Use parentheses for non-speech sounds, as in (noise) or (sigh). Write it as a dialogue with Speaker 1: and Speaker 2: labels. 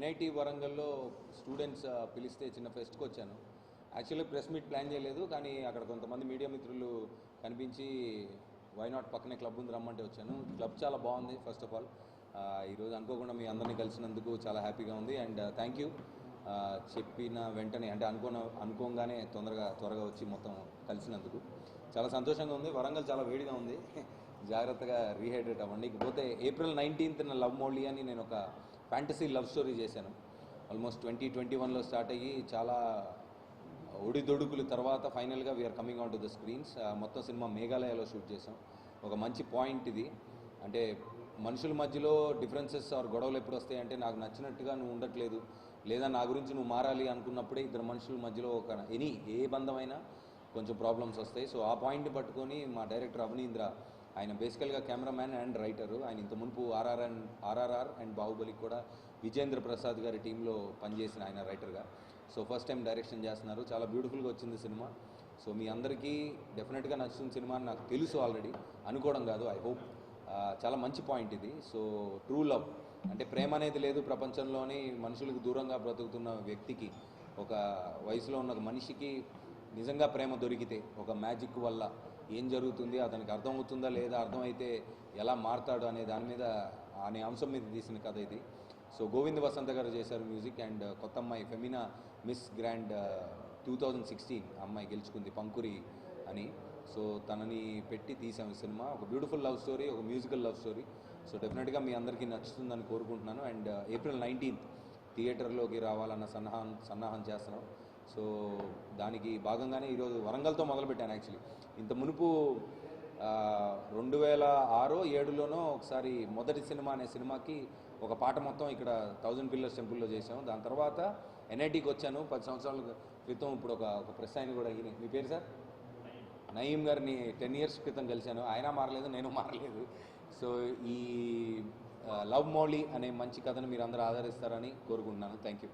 Speaker 1: NIT వరంగల్లో students పిలిస్తే చిన్న ఫెస్ట్కి వచ్చాను. యాక్చువల్లీ ప్రెస్ మీట్ ప్లాన్ చేయలేదు కానీ అక్కడ కొంతమంది మీడియా మిత్రులు కనిపించి వైనాట్ పక్కనే క్లబ్ ఉంది రమ్మంటే వచ్చాను. క్లబ్ చాలా బాగుంది ఫస్ట్ ఆఫ్ ఆల్. ఈరోజు అనుకోకుండా మీ అందరినీ కలిసినందుకు చాలా హ్యాపీగా ఉంది అండ్ థ్యాంక్ యూ చెప్పిన వెంటనే అంటే అనుకోన అనుకోగానే తొందరగా త్వరగా వచ్చి మొత్తం కలిసినందుకు. చాలా సంతోషంగా ఉంది వరంగల్ చాలా వేడిగా ఉంది. (laughs) జాగ్రత్తగా రీహైడ్రేట్ అవ్వండి. ఇకపోతే ఏప్రిల్ నైన్టీన్త్ లవ్ మౌళి అని నేను ఒక ఫ్యాంటసీ లవ్ స్టోరీ చేశాను. ఆల్మోస్ట్ ట్వంటీ ట్వంటీ వన్లో స్టార్ట్ అయ్యి చాలా ఒడిదొడుకుల తర్వాత ఫైనల్గా we're coming out to the screens. మొత్తం సినిమా మేఘాలయలో షూట్ చేసాం ఒక మంచి పాయింట్ ఇది. అంటే మనుషుల మధ్యలో డిఫరెన్సెస్ ఆర్ గొడవలు ఎప్పుడు వస్తాయి అంటే నాకు నచ్చినట్టుగా నువ్వు ఉండట్లేదు లేదా నా గురించి నువ్వు మారాలి అనుకున్నప్పుడే ఇద్దరు మనుషుల మధ్యలో ఒక ఎనీ ఏ బంధమైనా కొంచెం ప్రాబ్లమ్స్ వస్తాయి. సో ఆ పాయింట్ని పట్టుకొని మా డైరెక్టర్ అవనీంద్ర ఆయన బేసికల్గా కెమెరామ్యాన్ అండ్ రైటరు ఆయన ఇంత మునుపు ఆర్ఆర్ అండ్ ఆర్ఆర్ఆర్ అండ్ బాహుబలికి కూడా విజేంద్ర ప్రసాద్ గారి టీంలో పనిచేసిన ఆయన రైటర్గా సో ఫస్ట్ టైం డైరెక్షన్ చేస్తున్నారు. చాలా బ్యూటిఫుల్గా వచ్చింది సినిమా. సో మీ అందరికీ డెఫినెట్గా నచ్చుతున్న సినిమా అని నాకు తెలుసు ఆల్రెడీ అనుకోవడం కాదు ఐ హోప్ చాలా మంచి పాయింట్ ఇది. సో ట్రూ లవ్ అంటే ప్రేమ అనేది లేదు ప్రపంచంలోని మనుషులకు దూరంగా బ్రతుకుతున్న వ్యక్తికి. ఒక వయసులో ఉన్న మనిషికి నిజంగా ప్రేమ దొరికితే ఒక మ్యాజిక్ వల్ల ఏం జరుగుతుంది అతనికి అర్థమవుతుందా లేదా అర్థమైతే ఎలా మారతాడు అనే దాని మీద అనే అంశం మీద తీసిన కథ ఇది. సో గోవింద్ వసంత గారు చేశారు మ్యూజిక్ అండ్ కొత్త అమ్మాయి Femina Miss Grand two thousand sixteen అమ్మాయి గెలుచుకుంది పంకురి అని. సో తనని పెట్టి తీసాము సినిమా. ఒక బ్యూటిఫుల్ లవ్ స్టోరీ ఒక మ్యూజికల్ లవ్ స్టోరీ. సో డెఫినెట్గా మీ అందరికీ నచ్చుతుందని కోరుకుంటున్నాను. అండ్ ఏప్రిల్ నైన్టీన్త్ థియేటర్లోకి రావాలన్న సన్నాహం సన్నాహం చేస్తున్నాం. సో దానికి భాగంగానే ఈరోజు వరంగల్తో మొదలుపెట్టాను యాక్చువల్లీ ఇంత మునుపు రెండు వేల ఆరో ఏడులోనో ఒకసారి మొదటి సినిమా అనే సినిమాకి ఒక పాట మొత్తం ఇక్కడ థౌజండ్ పిల్లర్స్ టెంపుల్లో చేసాము దాని తర్వాత ఎన్ఐటీకి వచ్చాను. పది సంవత్సరాల క్రితం ఇప్పుడు ఒక ఒక ప్రెస్ ఆయన కూడా ఈయన మీ పేరు సార్? నయీం గారిని టెన్ ఇయర్స్ క్రితం కలిశాను. ఆయన మారలేదు నేను మారలేదు. సో ఈ లవ్ మౌలి అనే మంచి కథను మీరు అందరూ ఆదరిస్తారని కోరుకుంటున్నాను. Thank you.